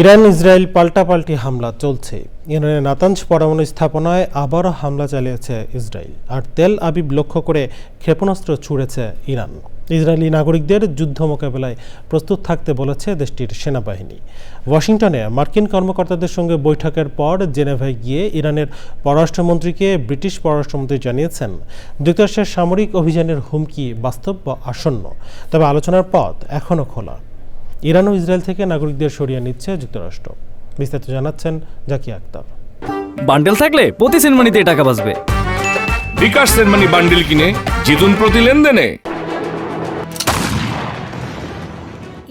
Iran Israel পাল্টাপাল্টি হামলা চলছে। ইরানের নাতাঞ্জ পরমাণু স্থাপনায় আবারও হামলা চালিয়েছে ইসরায়েল, আর তেল আবিব লক্ষ্য করে ক্ষেপণাস্ত্র ছুড়েছে ইরান। ইসরায়েলি নাগরিকদের যুদ্ধ মোকাবেলায় প্রস্তুত থাকতে বলেছে দেশটির সেনাবাহিনী। ওয়াশিংটনে মার্কিন কর্মকর্তাদের সঙ্গে বৈঠকের পর জেনেভায় গিয়ে ইরানের পররাষ্ট্রমন্ত্রীকে ব্রিটিশ পররাষ্ট্রমন্ত্রী জানিয়েছেন যুক্তরাষ্ট্রের সামরিক অভিযানের হুমকি বাস্তব বা আসন্ন। তবে আলোচনার পথ এখনও খোলা। ইরান ও ইসরায়েল থেকে নাগরিকদের সরিয়ে নিচ্ছে যুক্তরাষ্ট্র। বিস্তারিত জানাচ্ছেন জাকি আক্তার। বান্ডেল থাকলে প্রতি সিনেমানিতে টাকা বাঁচবে। বিকাশ সেনমানি বান্ডেল কিনে জিতুন প্রতি লেনদেনে।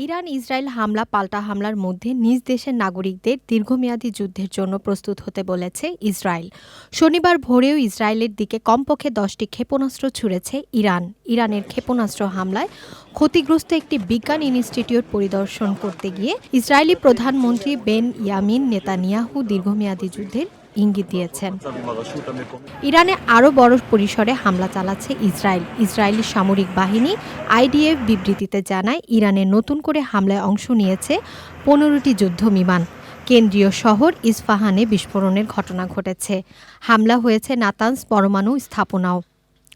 ইরান ইসরায়েল হামলা, পাল্টা হামলার মধ্যে নিজ দেশের নাগরিকদের দীর্ঘমেয়াদী যুদ্ধের জন্য প্রস্তুত হতে বলেছে ইসরায়েল। শনিবার ভোরেও ইসরায়েলের দিকে কমপক্ষে দশটি ক্ষেপণাস্ত্র ছুড়েছে ইরান। ইরানের ক্ষেপণাস্ত্র হামলায় ক্ষতিগ্রস্ত একটি বিজ্ঞান ইনস্টিটিউট পরিদর্শন করতে গিয়ে ইসরায়েলি প্রধানমন্ত্রী বেন ইয়ামিন নেতানিয়াহু দীর্ঘমেয়াদী যুদ্ধের ইঙ্গিত দিয়েছেন। ইরানে আরও বড় পরিসরে হামলা চালাচ্ছে ইসরায়েল। ইসরায়েলি সামরিক বাহিনী আইডিএফ বিবৃতিতে জানায়, ইরানে নতুন করে হামলায় অংশ নিয়েছে পনেরোটি যুদ্ধ বিমান। কেন্দ্রীয় শহর ইস্পাহানে বিস্ফোরণের ঘটনা ঘটেছে। হামলা হয়েছে নাতানস পরমাণু স্থাপনাও।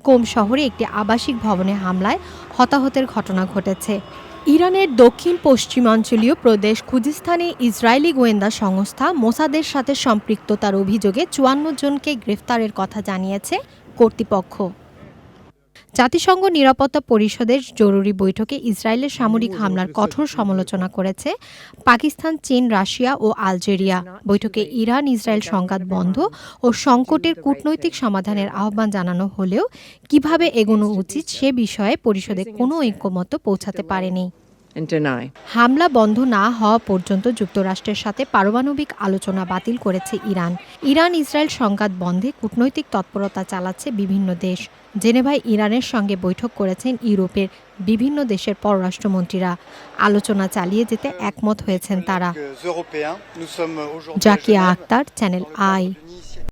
কোম শহরে একটি আবাসিক ভবনে হামলায় হতাহতের ঘটনা ঘটেছে। ইরানের দক্ষিণ পশ্চিমাঞ্চলীয় প্রদেশ খুজিস্তানে ইসরায়েলি গোয়েন্দা সংস্থা মোসাদের সাথে সম্পৃক্ততার অভিযোগে চুয়ান্ন জনকে গ্রেফতারের কথা জানিয়েছে কর্তৃপক্ষ। জাতিসংঘ নিরাপত্তা পরিষদের জরুরি বৈঠকে ইসরায়েলের সামরিক হামলার কঠোর সমালোচনা করেছে পাকিস্তান চীন রাশিয়া ও আলজেরিয়া। বৈঠকে ইরান ইসরায়েল সংঘাত বন্ধ ও সংকটের কূটনৈতিক সমাধানের আহ্বান জানানো হলেও কীভাবে এগোনো উচিত সে বিষয়ে পরিষদে কোনো ঐক্যমত্য পৌঁছাতে পারেনি। And deny. হামলা বন্ধ না হওয়া পর্যন্ত যুক্তরাষ্ট্রের সাথে পারমাণবিক আলোচনা বাতিল করেছে ইরান। ইরান ইসরায়েল সংঘাত বন্ধে কূটনৈতিক তৎপরতা চালাচ্ছে বিভিন্ন দেশ। জেনেভায় ইরানের সঙ্গে বৈঠক করেছেন ইউরোপের বিভিন্ন দেশের পররাষ্ট্রমন্ত্রীরা। আলোচনা চালিয়ে যেতে একমত হয়েছেন তারা। Zakia Akter channel I